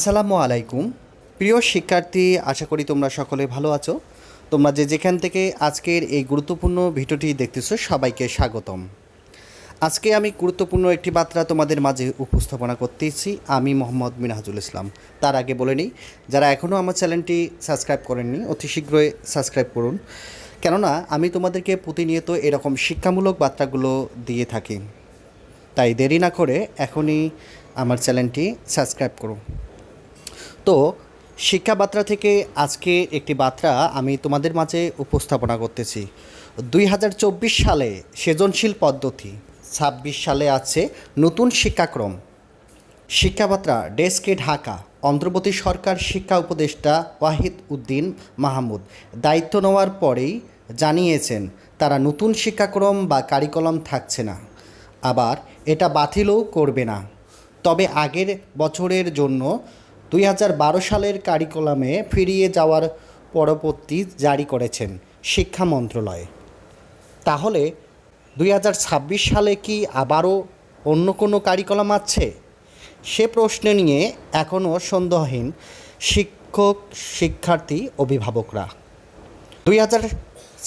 আসসালামু আলাইকুম। প্রিয় শিক্ষার্থী, আশা করি তোমরা সকলে ভালো আছো। তোমরা যে যেখান থেকে আজকের এই গুরুত্বপূর্ণ ভিডিওটি দেখতেছো, সবাইকে স্বাগতম। আজকে আমি গুরুত্বপূর্ণ একটি বার্তা তোমাদের মাঝে উপস্থাপনা করতেছি, আমি মোহাম্মদ মিনাহাজুল ইসলাম। তার আগে বলে নিই, যারা এখনও আমার চ্যানেলটি সাবস্ক্রাইব করেননি, অতি শীঘ্রই সাবস্ক্রাইব করুন। কেননা, আমি তোমাদেরকে প্রতিনিয়ত এরকম শিক্ষামূলক বার্তাগুলো দিয়ে থাকি। তাই দেরি না করে এখনই আমার চ্যানেলটি সাবস্ক্রাইব করুন তো শিক্ষা বার্তা থেকে আজকে একটি বার্তা আমি তোমাদের মাঝে উপস্থাপনা করতেছি। দুই হাজার চব্বিশ সালে সৃজনশীল পদ্ধতি, ছাব্বিশ সালে আছে নতুন শিক্ষাক্রম। শিক্ষাবাত্রা ডেস্কে ঢাকা অন্তর্বর্তী সরকার শিক্ষা উপদেষ্টা ওয়াহিদ উদ্দিন মাহমুদ দায়িত্ব নেওয়ার পরেই জানিয়েছেন, তারা নতুন শিক্ষাক্রম বা কারিকলম থাকছে না। আবার এটা বাতিলও করবে না। তবে আগের বছরের জন্য দুই হাজার বারো সালের কারিকুলামে ফিরিয়ে যাওয়ার পরবর্তী জারি করেছেন শিক্ষা মন্ত্রণালয়। তাহলে দুই হাজার ছাব্বিশ সালে কি আবারও অন্য কোনো কারিকুলাম আছে? সে প্রশ্ন নিয়ে এখনও সন্দেহহীন শিক্ষক, শিক্ষার্থী, অভিভাবকরা। দুই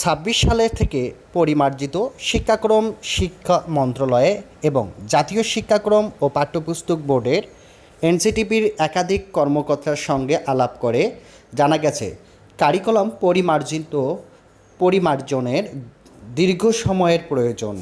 ছাব্বিশ সালের থেকে পরিমার্জিত শিক্ষাক্রম শিক্ষা মন্ত্রণালয়ে এবং জাতীয় শিক্ষাক্রম ও পাঠ্যপুস্তক বোর্ডের এনসিটিপির একাধিক কর্মকর্তার সঙ্গে আলাপ করে জানা গেছে কারিকুলাম পরিমার্জিত পরিমার্জনের দীর্ঘ সময়ের প্রয়োজন।